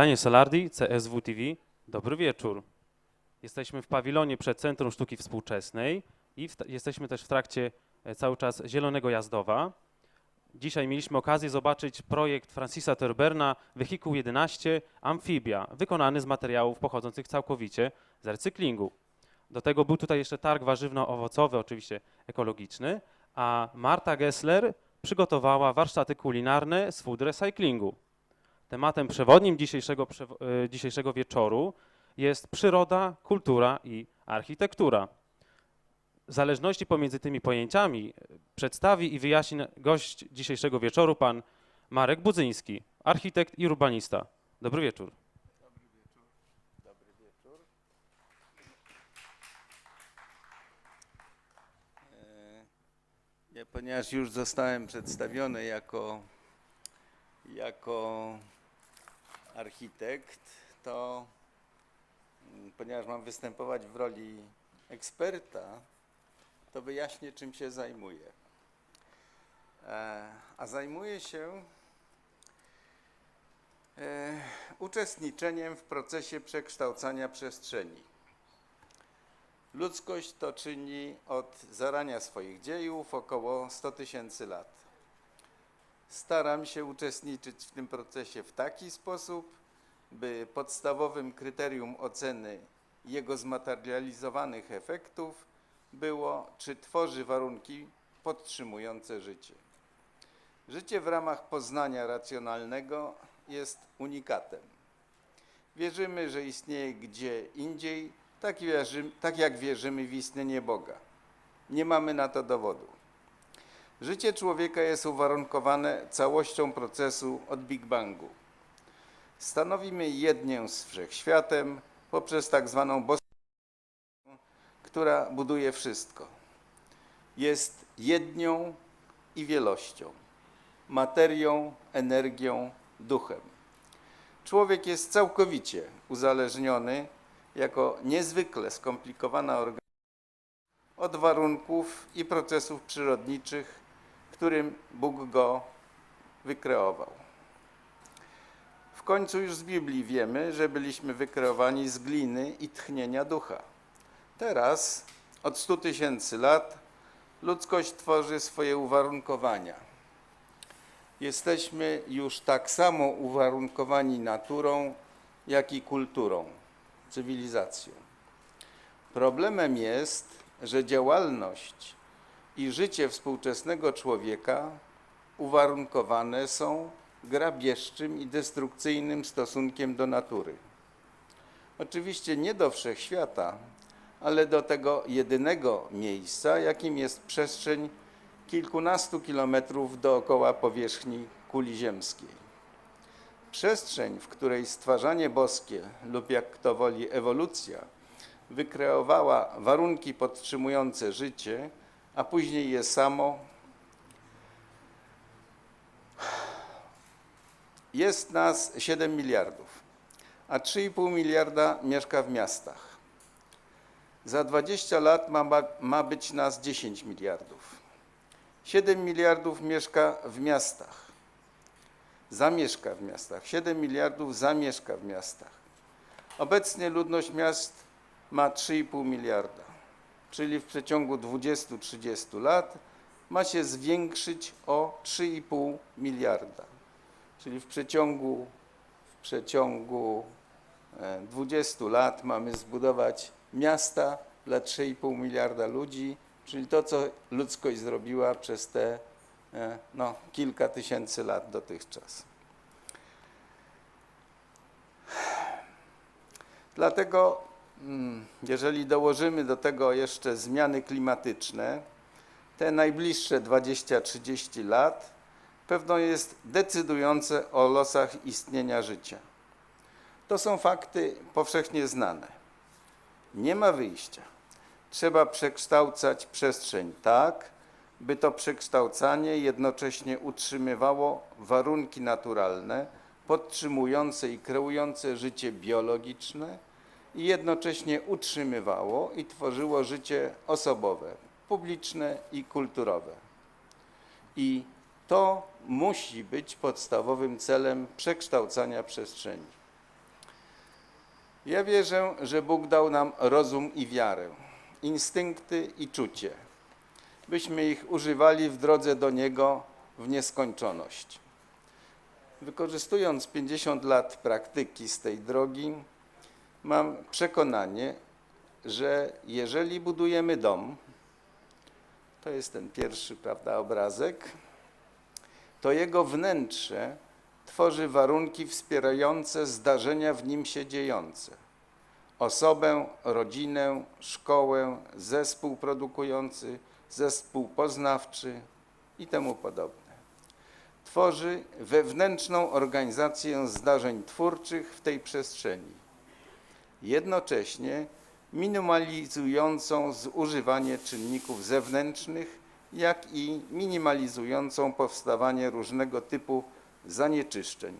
Daniel Salardi. CSW TV. Dobry wieczór. Jesteśmy w pawilonie przed Centrum Sztuki Współczesnej i w, jesteśmy też w trakcie e, cały czas Zielonego Jazdowa. Dzisiaj mieliśmy okazję zobaczyć projekt Francisa Terberna Wehikuł 11 Amfibia, wykonany z materiałów pochodzących całkowicie z recyklingu. Do tego był tutaj jeszcze targ warzywno-owocowy, oczywiście ekologiczny, a Marta Gessler przygotowała warsztaty kulinarne z food recyklingu. Tematem przewodnim dzisiejszego, e, dzisiejszego wieczoru jest przyroda, kultura i architektura. Zależności pomiędzy tymi pojęciami e, przedstawi i wyjaśni gość dzisiejszego wieczoru, pan Marek Budzyński, architekt i urbanista. Dobry wieczór. Dobry wieczór. E, Ja, ponieważ już zostałem przedstawiony jako, jako architekt, to mm, ponieważ mam występować w roli eksperta, to wyjaśnię, czym się zajmuję. E, A zajmuję się e, uczestniczeniem w procesie przekształcania przestrzeni. Ludzkość to czyni od zarania swoich dziejów około 100 tysięcy lat. Staram się uczestniczyć w tym procesie w taki sposób, by podstawowym kryterium oceny jego zmaterializowanych efektów było, czy tworzy warunki podtrzymujące życie. Życie w ramach poznania racjonalnego jest unikatem. Wierzymy, że istnieje gdzie indziej, tak, tak jak wierzymy w istnienie Boga. Nie mamy na to dowodu. Życie człowieka jest uwarunkowane całością procesu od Big Bangu. Stanowimy jednię z wszechświatem poprzez tak zwaną boską, która buduje wszystko. Jest jednią i wielością, materią, energią, duchem. Człowiek jest całkowicie uzależniony jako niezwykle skomplikowana organizacja od warunków i procesów przyrodniczych, którym Bóg go wykreował. W końcu już z Biblii wiemy, że byliśmy wykreowani z gliny i tchnienia ducha. Teraz, od 100 tysięcy lat, ludzkość tworzy swoje uwarunkowania. Jesteśmy już tak samo uwarunkowani naturą, jak i kulturą, cywilizacją. Problemem jest, że działalność i życie współczesnego człowieka uwarunkowane są grabieżczym i destrukcyjnym stosunkiem do natury. Oczywiście nie do wszechświata, ale do tego jedynego miejsca, jakim jest przestrzeń kilkunastu kilometrów dookoła powierzchni kuli ziemskiej. Przestrzeń, w której stwarzanie boskie lub jak kto woli ewolucja wykreowała warunki podtrzymujące życie, a później je samo, jest nas 7 miliardów, a 3,5 miliarda mieszka w miastach. Za 20 lat ma, ma być nas 10 miliardów. 7 miliardów mieszka w miastach. Zamieszka w miastach. 7 miliardów zamieszka w miastach. Obecnie ludność miast ma 3,5 miliarda, czyli w przeciągu 20-30 lat ma się zwiększyć o 3,5 miliarda. Czyli w przeciągu, w przeciągu e, 20 lat mamy zbudować miasta dla 3,5 miliarda ludzi, czyli to, co ludzkość zrobiła przez te e, no, kilka tysięcy lat dotychczas. Dlatego, jeżeli dołożymy do tego jeszcze zmiany klimatyczne, te najbliższe 20-30 lat pewno jest decydujące o losach istnienia życia. To są fakty powszechnie znane. Nie ma wyjścia. Trzeba przekształcać przestrzeń tak, by to przekształcanie jednocześnie utrzymywało warunki naturalne, podtrzymujące i kreujące życie biologiczne i jednocześnie utrzymywało i tworzyło życie osobowe, publiczne i kulturowe. I to musi być podstawowym celem przekształcania przestrzeni. Ja wierzę, że Bóg dał nam rozum i wiarę, instynkty i czucie, byśmy ich używali w drodze do Niego w nieskończoność. Wykorzystując 50 lat praktyki z tej drogi, mam przekonanie, że jeżeli budujemy dom, to jest ten pierwszy prawda, obrazek, to jego wnętrze tworzy warunki wspierające zdarzenia w nim się dziejące. Osobę, rodzinę, szkołę, zespół produkujący, zespół poznawczy i temu podobne. Tworzy wewnętrzną organizację zdarzeń twórczych w tej przestrzeni. Jednocześnie minimalizującą zużywanie czynników zewnętrznych, jak i minimalizującą powstawanie różnego typu zanieczyszczeń,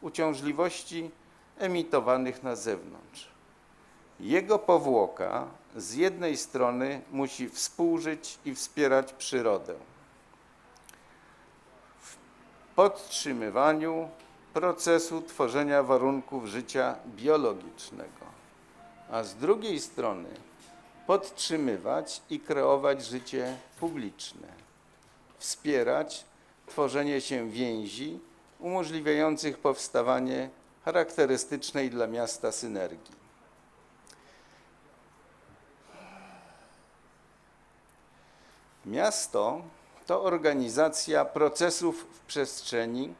uciążliwości emitowanych na zewnątrz. Jego powłoka z jednej strony musi współżyć i wspierać przyrodę w podtrzymywaniu procesu tworzenia warunków życia biologicznego, a z drugiej strony podtrzymywać i kreować życie publiczne, wspierać tworzenie się więzi umożliwiających powstawanie charakterystycznej dla miasta synergii. Miasto to organizacja procesów w przestrzeni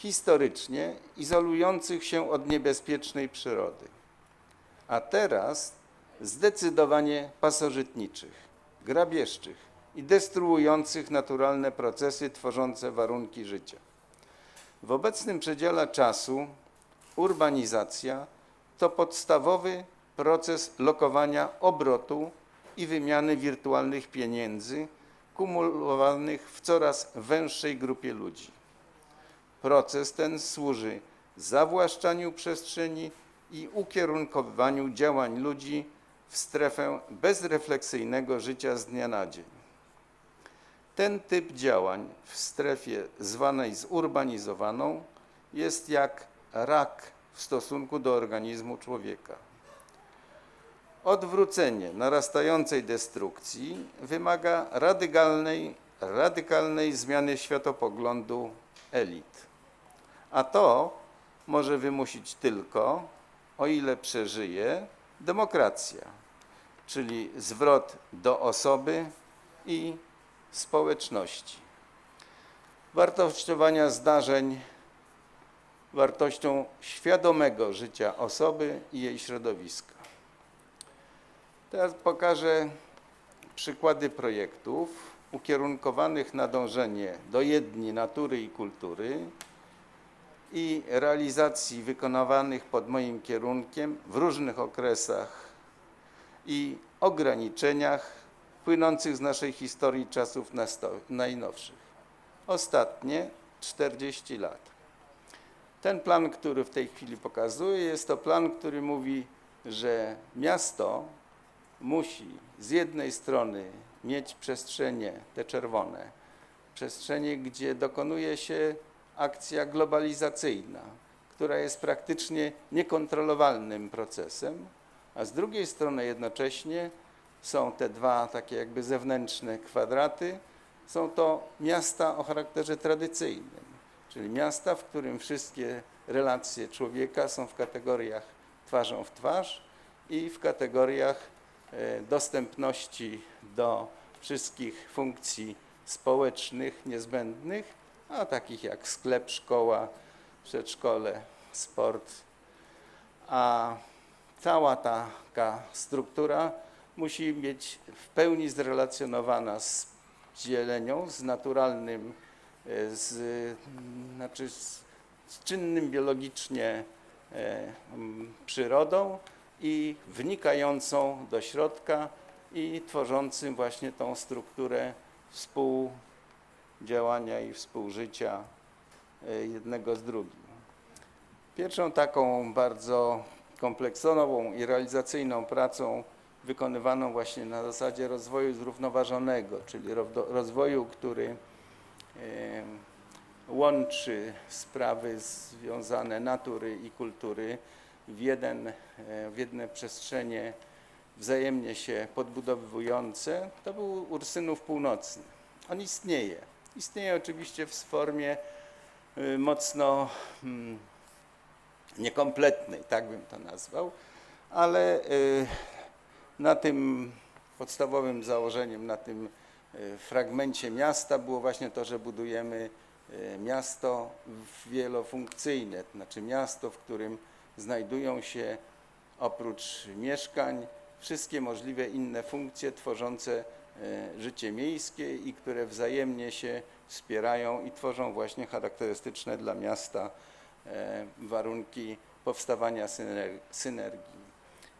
historycznie izolujących się od niebezpiecznej przyrody, a teraz zdecydowanie pasożytniczych, grabieżczych i destruujących naturalne procesy tworzące warunki życia. W obecnym przedziale czasu urbanizacja to podstawowy proces lokowania obrotu i wymiany wirtualnych pieniędzy kumulowanych w coraz węższej grupie ludzi. Proces ten służy zawłaszczaniu przestrzeni i ukierunkowywaniu działań ludzi w strefę bezrefleksyjnego życia z dnia na dzień. Ten typ działań w strefie zwanej zurbanizowaną jest jak rak w stosunku do organizmu człowieka. Odwrócenie narastającej destrukcji wymaga radykalnej, radykalnej zmiany światopoglądu elit. A to może wymusić tylko, o ile przeżyje, demokracja, czyli zwrot do osoby i społeczności. Wartościowania zdarzeń wartością świadomego życia osoby i jej środowiska. Teraz pokażę przykłady projektów ukierunkowanych na dążenie do jedni natury i kultury i realizacji wykonywanych pod moim kierunkiem w różnych okresach i ograniczeniach płynących z naszej historii czasów najnowszych. Ostatnie 40 lat. Ten plan, który w tej chwili pokazuję, jest to plan, który mówi, że miasto musi z jednej strony mieć przestrzenie, te czerwone, przestrzenie, gdzie dokonuje się akcja globalizacyjna, która jest praktycznie niekontrolowalnym procesem, a z drugiej strony jednocześnie są te dwa takie jakby zewnętrzne kwadraty, są to miasta o charakterze tradycyjnym, czyli miasta, w którym wszystkie relacje człowieka są w kategoriach twarzą w twarz i w kategoriach e, dostępności do wszystkich funkcji społecznych niezbędnych, a takich jak sklep, szkoła, przedszkole, sport. A cała taka struktura musi być w pełni zrelacjonowana z zielenią, z naturalnym, e, z, mm, znaczy z, z czynnym biologicznie e, przyrodą i wnikającą do środka i tworzącym właśnie tą strukturę współdziałania i współżycia e, jednego z drugim. Pierwszą taką bardzo kompleksową i realizacyjną pracą wykonywaną właśnie na zasadzie rozwoju zrównoważonego, czyli ro- rozwoju, który łączy sprawy związane natury i kultury w, jeden, e, w jedne przestrzenie wzajemnie się podbudowywujące, to był Ursynów Północny. On istnieje. Istnieje oczywiście w formie y, mocno mm, niekompletnej, tak bym to nazwał, ale y, na tym podstawowym założeniem, na tym y, fragmencie miasta było właśnie to, że budujemy miasto wielofunkcyjne, to znaczy miasto, w którym znajdują się oprócz mieszkań wszystkie możliwe inne funkcje tworzące życie miejskie i które wzajemnie się wspierają i tworzą właśnie charakterystyczne dla miasta e, warunki powstawania syner- synergii.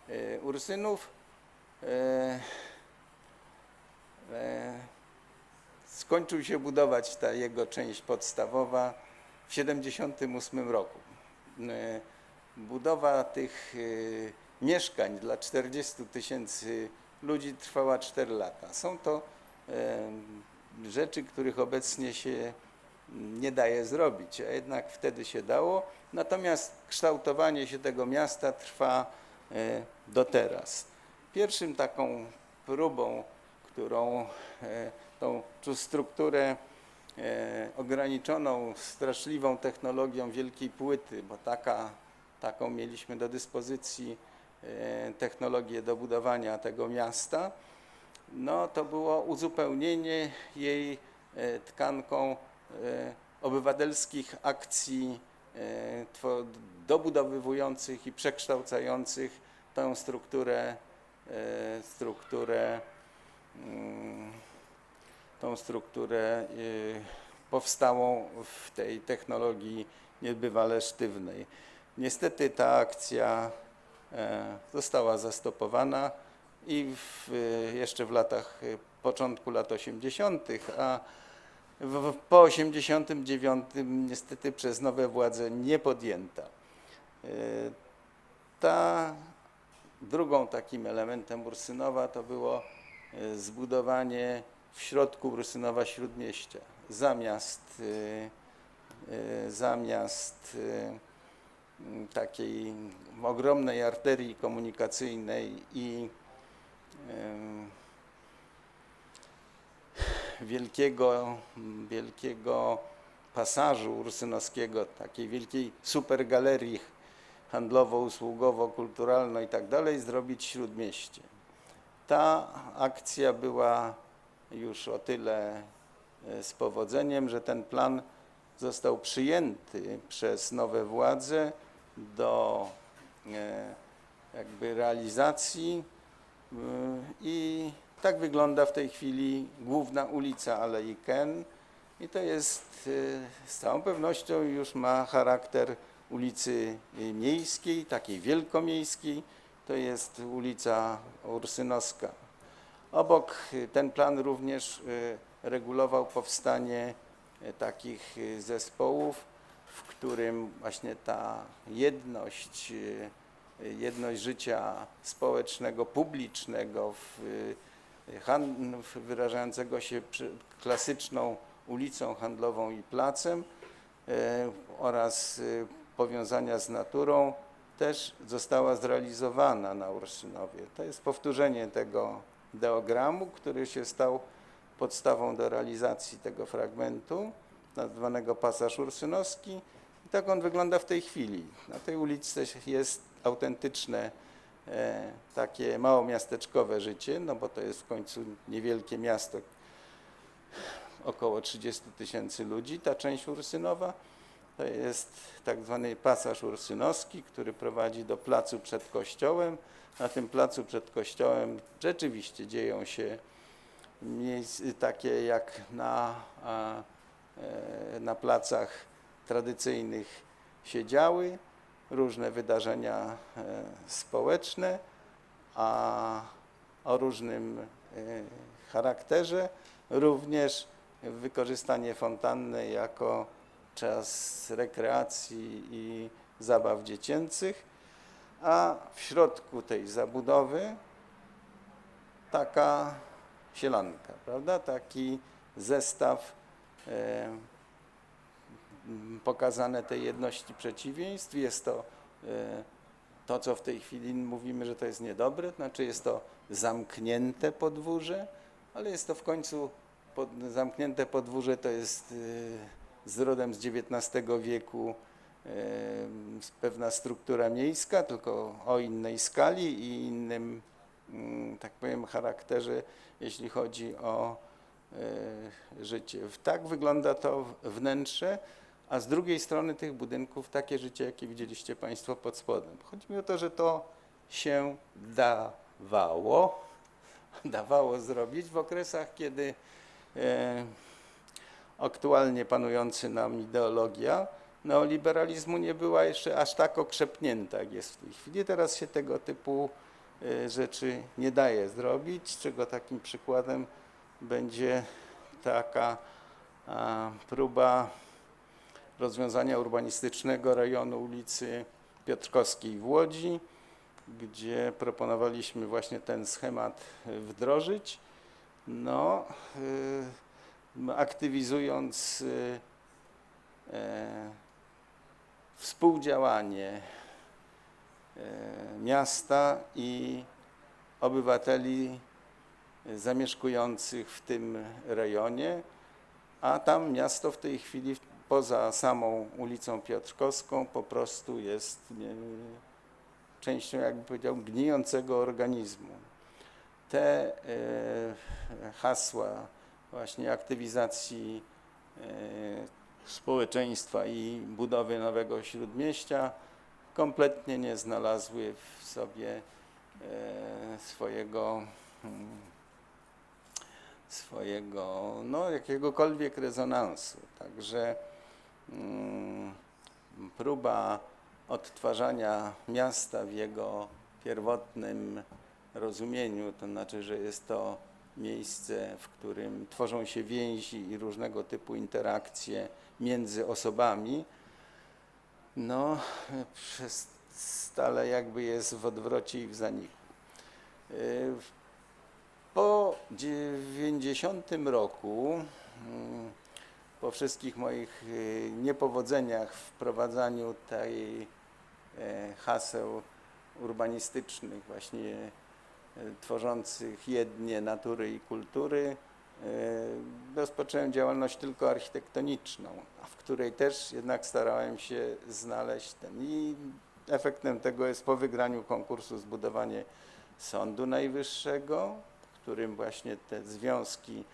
E, Ursynów e, e, skończył się budować ta jego część podstawowa w 1978 roku. E, Budowa tych e, mieszkań dla 40 tysięcy ludzi trwała 4 lata. Są to rzeczy, których obecnie się nie daje zrobić, a jednak wtedy się dało. Natomiast kształtowanie się tego miasta trwa e, do teraz. Pierwszym taką próbą, którą e, tą tą strukturę e, ograniczoną straszliwą technologią wielkiej płyty, bo taka, taką mieliśmy do dyspozycji technologię do budowania tego miasta, no to było uzupełnienie jej e, tkanką e, obywatelskich akcji e, dobudowywujących i przekształcających tę strukturę, e, strukturę mm, tą strukturę y, powstałą w tej technologii niebywale sztywnej. Niestety ta akcja e, została zastopowana i w, y, jeszcze w latach, y, początku lat 80., a w, po 89 niestety przez nowe władze nie podjęta. Ta drugą takim elementem Ursynowa to było zbudowanie w środku Ursynowa Śródmieścia. Zamiast, zamiast takiej ogromnej arterii komunikacyjnej i wielkiego, wielkiego pasażu ursynowskiego, takiej wielkiej supergalerii handlowo-usługowo-kulturalno i tak dalej, zrobić śródmieście. Ta akcja była już o tyle e, z powodzeniem, że ten plan został przyjęty przez nowe władze do e, jakby realizacji y, i tak wygląda w tej chwili główna ulica Alei Ken. I to jest y, z całą pewnością już ma charakter ulicy miejskiej, takiej wielkomiejskiej, to jest ulica Ursynowska. Obok ten plan również regulował powstanie takich zespołów, w którym właśnie ta jedność, y, y, jedność życia społecznego, publicznego, w, y, w- wyrażającego się klasyczną ulicą handlową i placem e, oraz y, powiązania z naturą też została zrealizowana na Urszynowie. To jest powtórzenie tego deogramu, który się stał podstawą do realizacji tego fragmentu, nazwanego pasaż ursynowski. I tak on wygląda w tej chwili. Na tej ulicy jest autentyczne e, takie małomiasteczkowe życie, no bo to jest w końcu niewielkie miasto, około 30 tysięcy ludzi, ta część ursynowa. To jest tak zwany pasaż ursynowski, który prowadzi do placu przed kościołem. Na tym placu przed kościołem rzeczywiście dzieją się miejsc, takie jak na, a, na placach tradycyjnych się działy, różne wydarzenia e, społeczne, a o różnym e, charakterze, również wykorzystanie fontanny jako czas rekreacji i zabaw dziecięcych, a w środku tej zabudowy taka sielanka, prawda? Taki zestaw e, pokazane tej jedności przeciwieństw. Jest to e, to, co w tej chwili mówimy, że to jest niedobre, znaczy jest to zamknięte podwórze, ale jest to w końcu pod, zamknięte podwórze to jest e, z rodem z XIX wieku e, pewna struktura miejska, tylko o innej skali i innym, mm, tak powiem, charakterze, jeśli chodzi o e, życie. Tak wygląda to wnętrze, a z drugiej strony tych budynków takie życie, jakie widzieliście Państwo pod spodem. Chodzi mi o to, że to się dawało, dawało zrobić w okresach, kiedy e, aktualnie panujący nam ideologia neoliberalizmu nie była jeszcze aż tak okrzepnięta, jak jest w tej chwili. Teraz się tego typu e, rzeczy nie daje zrobić, czego takim przykładem będzie taka próba rozwiązania urbanistycznego rejonu ulicy Piotrkowskiej w Łodzi, gdzie proponowaliśmy właśnie ten schemat wdrożyć, no, y, aktywizując y, e, współdziałanie e, miasta i obywateli zamieszkujących w tym rejonie, a tam miasto w tej chwili poza samą ulicą Piotrkowską po prostu jest nie, częścią, jakby powiedział, gnijącego organizmu. Te e, hasła właśnie aktywizacji e, społeczeństwa i budowy nowego śródmieścia kompletnie nie znalazły w sobie e, swojego mm, swojego, no jakiegokolwiek rezonansu. Także mm, próba odtwarzania miasta w jego pierwotnym rozumieniu, to znaczy, że jest to miejsce, w którym tworzą się więzi i różnego typu interakcje między osobami, no przez stale jakby jest w odwrocie i w zaniku. Po 90 roku, mm, po wszystkich moich y, niepowodzeniach w wprowadzaniu tej e, haseł urbanistycznych, właśnie e, tworzących jednie natury i kultury, e, rozpocząłem działalność tylko architektoniczną, a w której też jednak starałem się znaleźć ten. I efektem tego jest po wygraniu konkursu zbudowanie Sądu Najwyższego, w którym właśnie te związki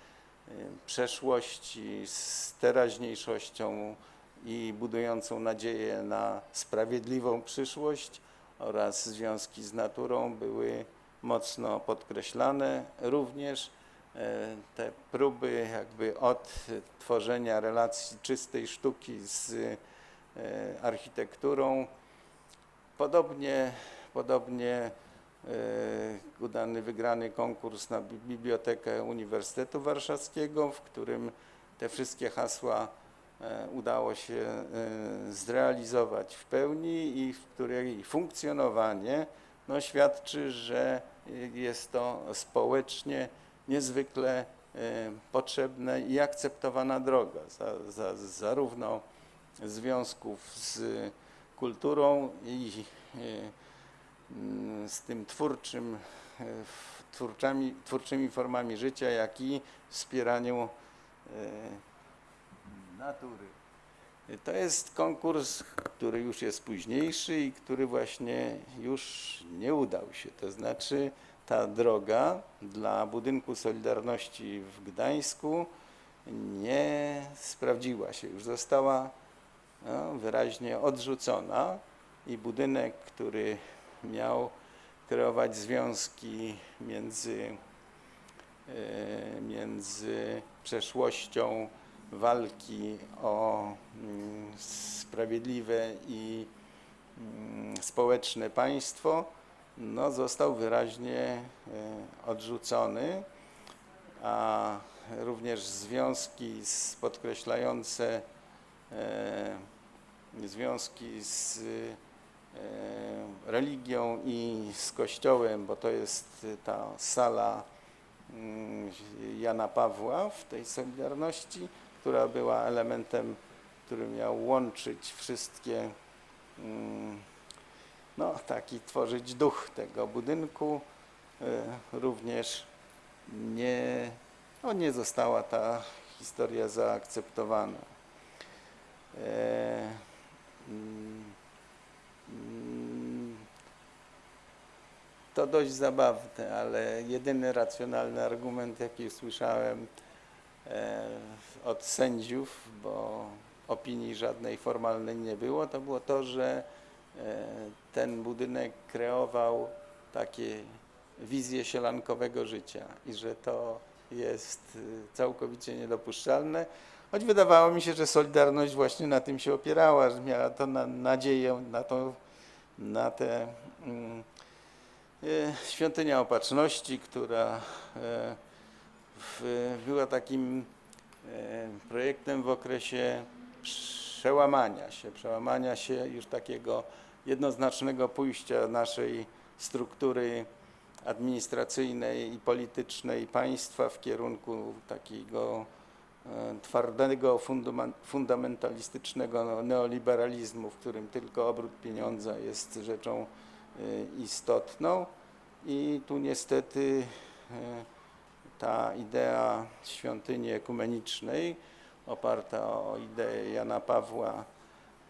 y, przeszłości z teraźniejszością i budującą nadzieję na sprawiedliwą przyszłość oraz związki z naturą były mocno podkreślane. Również e, te próby jakby odtworzenia relacji czystej sztuki z e, architekturą. Podobnie, podobnie udany, wygrany konkurs na bi- Bibliotekę Uniwersytetu Warszawskiego, w którym te wszystkie hasła e, udało się e, zrealizować w pełni i w której funkcjonowanie no, świadczy, że jest to społecznie niezwykle e, potrzebna i akceptowana droga, za, za, zarówno związków z kulturą i e, z tym twórczym, e, twórczami, twórczymi formami życia, jak i wspieraniu e, natury. To jest konkurs, który już jest późniejszy i który właśnie już nie udał się. To znaczy ta droga dla budynku Solidarności w Gdańsku nie sprawdziła się. Już została no, wyraźnie odrzucona i budynek, który miał kreować związki między, e, między przeszłością walki o mm, sprawiedliwe i mm, społeczne państwo, no, został wyraźnie e, odrzucony, a również związki podkreślające e, związki z religią i z Kościołem, bo to jest ta sala mm, Jana Pawła w tej Solidarności, która była elementem, który miał łączyć wszystkie, mm, no taki tworzyć duch tego budynku. E, Również nie, no nie została ta historia zaakceptowana. E, mm, To dość zabawne, ale jedyny racjonalny argument, jaki słyszałem e, od sędziów, bo opinii żadnej formalnej nie było, to było to, że e, ten budynek kreował takie wizję sielankowego życia i że to jest y, całkowicie niedopuszczalne. Choć wydawało mi się, że Solidarność właśnie na tym się opierała, że miała to na, nadzieję na, to, na te mm, y, świątynia opatrzności, która e, w, była takim e, projektem w okresie przełamania się, przełamania się już takiego jednoznacznego pójścia naszej struktury administracyjnej i politycznej państwa w kierunku takiego e, twardego, funduma- fundamentalistycznego neoliberalizmu, w którym tylko obrót pieniądza jest rzeczą e, istotną. I tu niestety e, ta idea świątyni ekumenicznej oparta o ideę Jana Pawła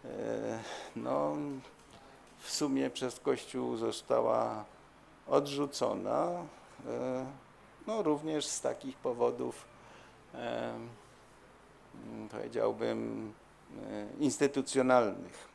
e, no, w sumie przez Kościół została odrzucona, e, no również z takich powodów, e, powiedziałbym, e, instytucjonalnych.